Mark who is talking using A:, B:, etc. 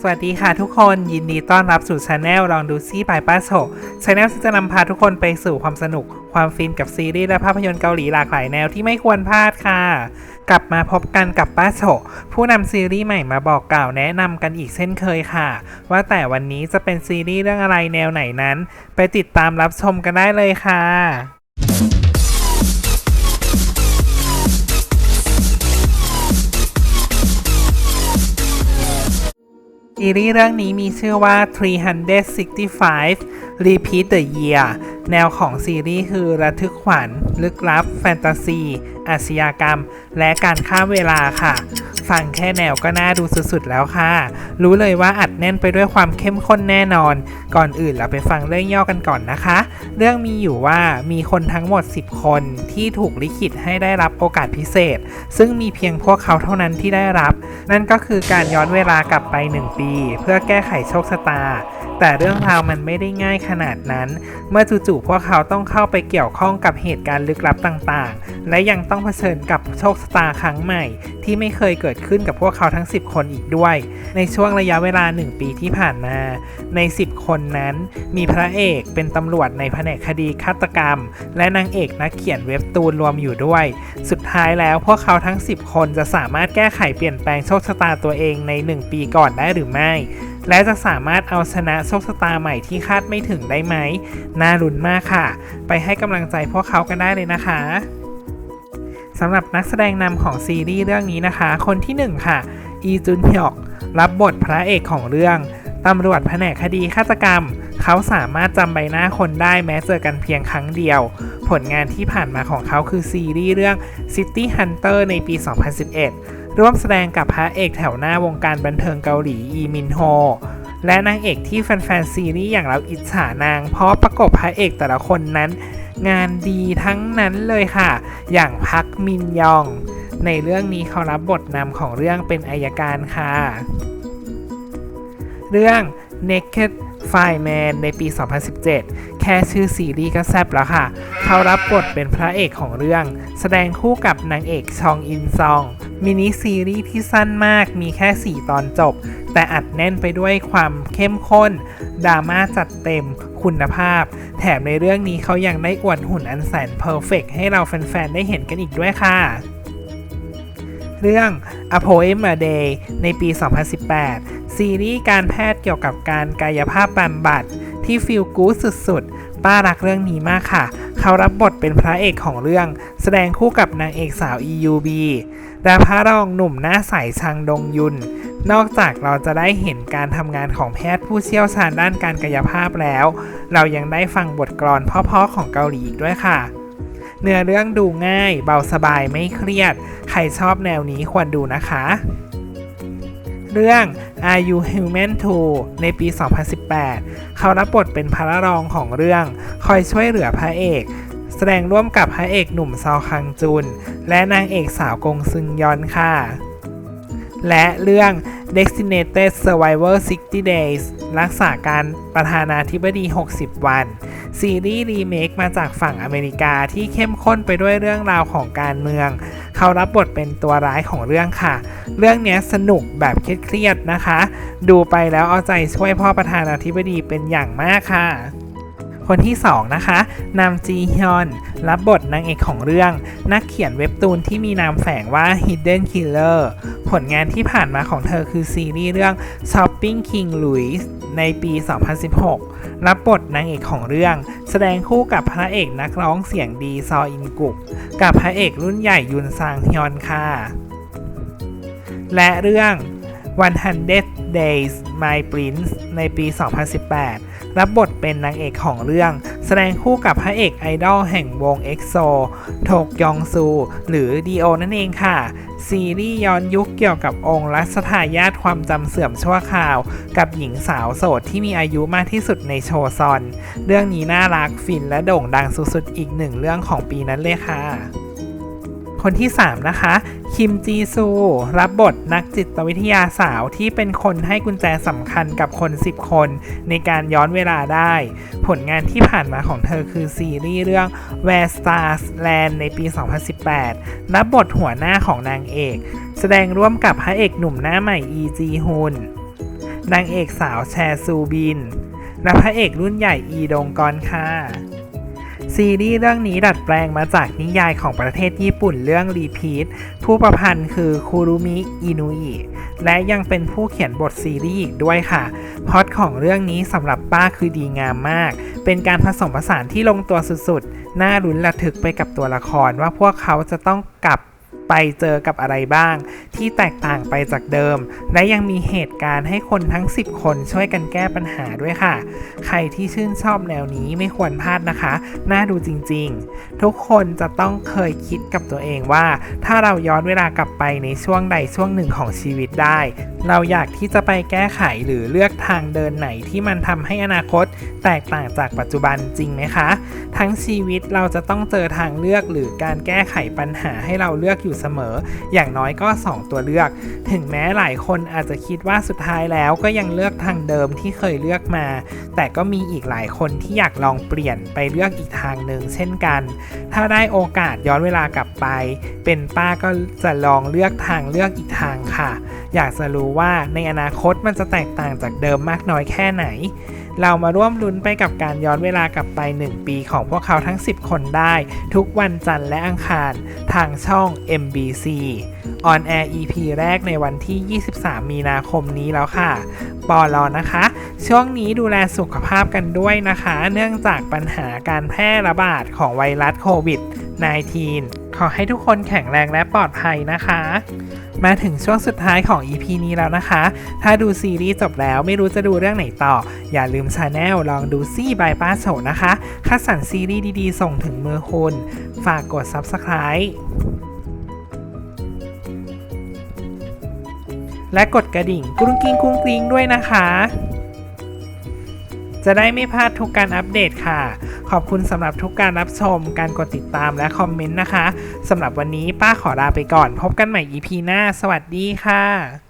A: สวัสดีค่ะทุกคนยินดีต้อนรับสู่ช anel ลองดูซี่บายป้าโฉช anel ที่จะนำพาทุกคนไปสู่ความสนุก ความฟินกับซีรีส์และภาพยนตร์เกาหลีหลากหลายแนวที่ไม่ควรพลาดค่ะ กลับมาพบกันกับป้าโฉผู้นำซีรีส์ใหม่มาบอกกล่าวแนะนำกันอีกเช่นเคยค่ะ ว่าแต่วันนี้จะเป็นซีรีส์เรื่องอะไรแนวไหนนั้น ไปติดตามรับชมกันได้เลยค่ะ ซีรีส์เรื่องนี้มีชื่อว่า 365 Repeat the Year แนวของซีรีส์คือระทึกขวัญ ลึกลับ แฟนตาซี อาชญากรรม และการข้ามเวลาค่ะ ฟังแค่แนวก็น่าดูสุดๆแล้วค่ะ รู้เลยว่าอัดแน่นไปด้วยความเข้มข้นแน่นอน ก่อนอื่นเราไปฟังเรื่องย่อกันก่อนนะคะ เรื่องมีอยู่ว่ามีคนทั้งหมด 10 คนที่ถูกลิขิตให้ได้รับโอกาสพิเศษ ซึ่งมีเพียงพวกเขาเท่านั้นที่ได้รับ นั่นก็คือการย้อนเวลากลับไป 1 ปี เพื่อแก้ไขโชคชะตา แต่เรื่องราวมันไม่ได้ง่ายขนาดนั้น เมื่อจู่ๆพวกเขาต้องเข้าไปเกี่ยวข้องกับเหตุการณ์ลึกลับต่างๆ และยังต้อง้องเผชิญกับโชคชะตาครั้งใหม่ ที่ไม่เคยเกิดขึ้นกับพวกเขาทั้ง 10 คนอีกด้วย ในช่วงระยะเวลา 1 ปีที่ผ่านมา ใน 10 คนนั้นมีพระเอกเป็นตำรวจในแผนกคดีฆาตกรรม และนางเอกนักเขียนเว็บตูนรวมอยู่ด้วย สุดท้ายแล้วพวกเขาทั้ง 10 คนจะสามารถแก้ไขเปลี่ยนแปลงโชคชะตาตัวเองใน 1 ปีก่อนได้หรือไม่และจะสามารถเอาชนะโชคชะตาใหม่ที่คาดไม่ถึงได้ไหม น่าลุ้นมากค่ะ ไปให้กำลังใจพวกเขากันได้เลยนะคะ สำหรับนักแสดงนำของซีรีส์เรื่องนี้นะคะ คนที่ 1 ค่ะ อีจุนฮยอก รับบทพระเอกของเรื่องตำรวจแผนกคดีฆาตกรรม เขาสามารถจำใบหน้าคนได้แม้เจอกันเพียงครั้งเดียว ผลงานที่ผ่านมาของเขาคือซีรีส์เรื่อง City Hunter ในปี 2011 ร่วมแสดงกับพระเอกแถวหน้าวงการบันเทิงเกาหลีอีมินโฮ และนางเอกที่แฟนๆซีรีส์อย่างเราอิจฉานาง เพราะประกบพระเอกแต่ละคนนั้น งานดีทั้งนั้นเลยค่ะ อย่างพักมินยอง ในเรื่องนี้เขารับบทนำของเรื่องเป็นอายการค่ะ เรื่อง Naked Fireman ในปี 2017 แค่ชื่อซีรีส์ก็แซ่บแล้วค่ะ เขารับบทเป็นพระเอกของเรื่อง แสดงคู่กับนางเอกชองอินซอง มินิซีรีส์ที่สั้นมากมีแค่ 4 ตอนจบ แต่อัดแน่นไปด้วยความเข้มข้นดราม่าจัดเต็มคุณภาพ แถมในเรื่องนี้เขายังได้อวดหุ่นอันแสนเพอร์เฟกให้เราแฟนๆ ได้เห็นกันอีกด้วยค่ะ เรื่อง A Poem a Day ในปี 2018 ซีรีส์การแพทย์เกี่ยวกับการกายภาพบำบัดที่ฟิลกู๊ดสุดๆ ป้ารักเรื่องนี้มากค่ะ เขารับบทเป็นพระเอกของเรื่อง แสดงคู่กับนางเอกสาว EUB และพระรองหนุ่มหน้าใสชังดงยุน นอกจากเราจะได้เห็นการทำงานของแพทย์ผู้เชี่ยวชาญด้านการกายภาพแล้ว เรายังได้ฟังบทกลอนเพราะๆของเกาหลีอีกด้วยค่ะ เนื้อเรื่องดูง่าย เบาสบายไม่เครียด ใครชอบแนวนี้ควรดูนะคะ เรื่อง Are You Human Too ในปี 2018 เขารับบทเป็นพระรองของเรื่อง คอยช่วยเหลือพระเอกแสดงร่วมกับพระเอกหนุ่มซอคังจุน และนางเอกสาวกงซึงยอนค่ะ และเรื่อง Designated Survivor 60 Days รักษาการประธานาธิบดี 60 วัน ซีรีส์รีเมคมาจากฝั่งอเมริกาที่เข้มข้นไปด้วยเรื่องราวของการเมือง เขารับบทเป็นตัวร้ายของเรื่องค่ะ เรื่องนี้สนุกแบบเครียดๆนะคะ ดูไปแล้วเอาใจช่วยพ่อประธานาธิบดีเป็นอย่างมากค่ะ คนที่ 2 นะคะ นามจีฮยอน รับบทนางเอกของเรื่อง นักเขียนเว็บตูนที่มีนามแฝงว่า Hidden Killer ผลงานที่ผ่านมาของเธอคือซีรีส์เรื่อง Shopping King Louis ในปี 2016 รับบทนางเอกของเรื่อง แสดงคู่กับพระเอกนักร้องเสียงดีซออินกุก กับพระเอกรุ่นใหญ่ยุนซางฮยอนค่ะ และเรื่อง100 Days My Prince ในปี 2018 รับบทเป็นนางเอกของเรื่อง แสดงคู่กับพระเอกไอดอลแห่งวง EXO โทกยองซู หรือดีโอนั่นเองค่ะ ซีรีส์ย้อนยุคเกี่ยวกับองค์รัชทายาทความจำเสื่อมชั่วคราว กับหญิงสาวโสดที่มีอายุมากที่สุดในโชซอน เรื่องนี้น่ารักฟินและโด่งดังสุดๆอีกหนึ่งเรื่องของปีนั้นเลยค่ะ คนที่ 3 นะคะ คิมจีซู รับบทนักจิตวิทยาสาวที่เป็นคนให้กุญแจสำคัญกับคน 10 คนในการย้อนเวลาได้ ผลงานที่ผ่านมาของเธอคือซีรีส์เรื่อง Where Stars Land ในปี 2018 รับบทหัวหน้าของนางเอก แสดงร่วมกับพระเอกหนุ่มหน้าใหม่ อีจีฮุนนางเอกสาวแชซูบิน และพระเอกรุ่นใหญ่อีดงกอนค่ะ ซีรีส์เรื่องนี้ดัดแปลงมาจากนิยายของประเทศญี่ปุ่นเรื่องรีพีทผู้ประพันธ์คือคูรุมิอินุอิและยังเป็นผู้เขียนบทซีรีส์อีกด้วยค่ะพอตของเรื่องนี้สำหรับป้าคือดีงามมาก เป็นการผสมผสานที่ลงตัวสุดๆ น่ารุนระทึกไปกับตัวละครว่าพวกเขาจะต้องกลับ ไปเจอกับอะไรบ้าง ที่แตกต่างไปจากเดิม และยังมีเหตุการณ์ให้คนทั้ง 10 คนช่วยกันแก้ปัญหาด้วยค่ะ ใครที่ชื่นชอบแนวนี้ไม่ควรพลาดนะคะ น่าดูจริงๆ ทุกคนจะต้องเคยคิดกับตัวเองว่า ถ้าเราย้อนเวลากลับไปในช่วงใดช่วงหนึ่งของชีวิตได้ เราอยากที่จะไปแก้ไขหรือเลือกทางเดินไหนที่มันทำให้อนาคต แตกต่างจากปัจจุบันจริงไหมคะ ทั้งชีวิตเราจะต้องเจอทางเลือกหรือการแก้ไขปัญหาให้เราเลือกอยู่เสมอ อย่างน้อยก็ 2 ตัวเลือก ถึงแม้หลายคนอาจจะคิดว่าสุดท้ายแล้วก็ยังเลือกทางเดิมที่เคยเลือกมา แต่ก็มีอีกหลายคนที่อยากลองเปลี่ยนไปเลือกอีกทางหนึ่งเช่นกัน ถ้าได้โอกาสย้อนเวลากลับไป เป็นป้าก็จะลองเลือกทางเลือกอีกทางค่ะ อยากจะรู้ว่าในอนาคตมันจะแตกต่างจากเดิมมากน้อยแค่ไหน เรามาร่วมลุ้นไปกับการย้อนเวลากลับไป 1 ปีของพวกเขาทั้ง 10 คนได้ ทุกวันจันทร์และอังคาร ทางช่อง MBC On Air EP แรกในวันที่ 23 มีนาคมนี้แล้วค่ะ ปอลอนะคะ ช่วงนี้ดูแลสุขภาพกันด้วยนะคะ เนื่องจากปัญหาการแพร่ระบาดของไวรัสโควิด -19 ขอให้ทุกคนแข็งแรงและปลอดภัยนะคะ มาถึงช่วงสุดท้ายของ EP นี้แล้วนะคะ ถ้าดูซีรีส์จบแล้วไม่รู้จะดูเรื่องไหนต่อ อย่าลืมชาแนลลองดูซี่บายป้าโฉนะคะคัดสรรซีรีส์ดีๆ ส่งถึงมือคุณ ฝากกด Subscribe และกดกระดิ่งกรุ้งกิ้งกรุ้งกริ้งด้วยนะคะ จะได้ไม่พลาดทุกการอัปเดตค่ะ ขอบคุณสำหรับทุกการรับชม การกดติดตามและคอมเมนต์นะคะสำหรับวันนี้ป้าขอลาไปก่อน พบกันใหม่ EP หน้า สวัสดีค่ะ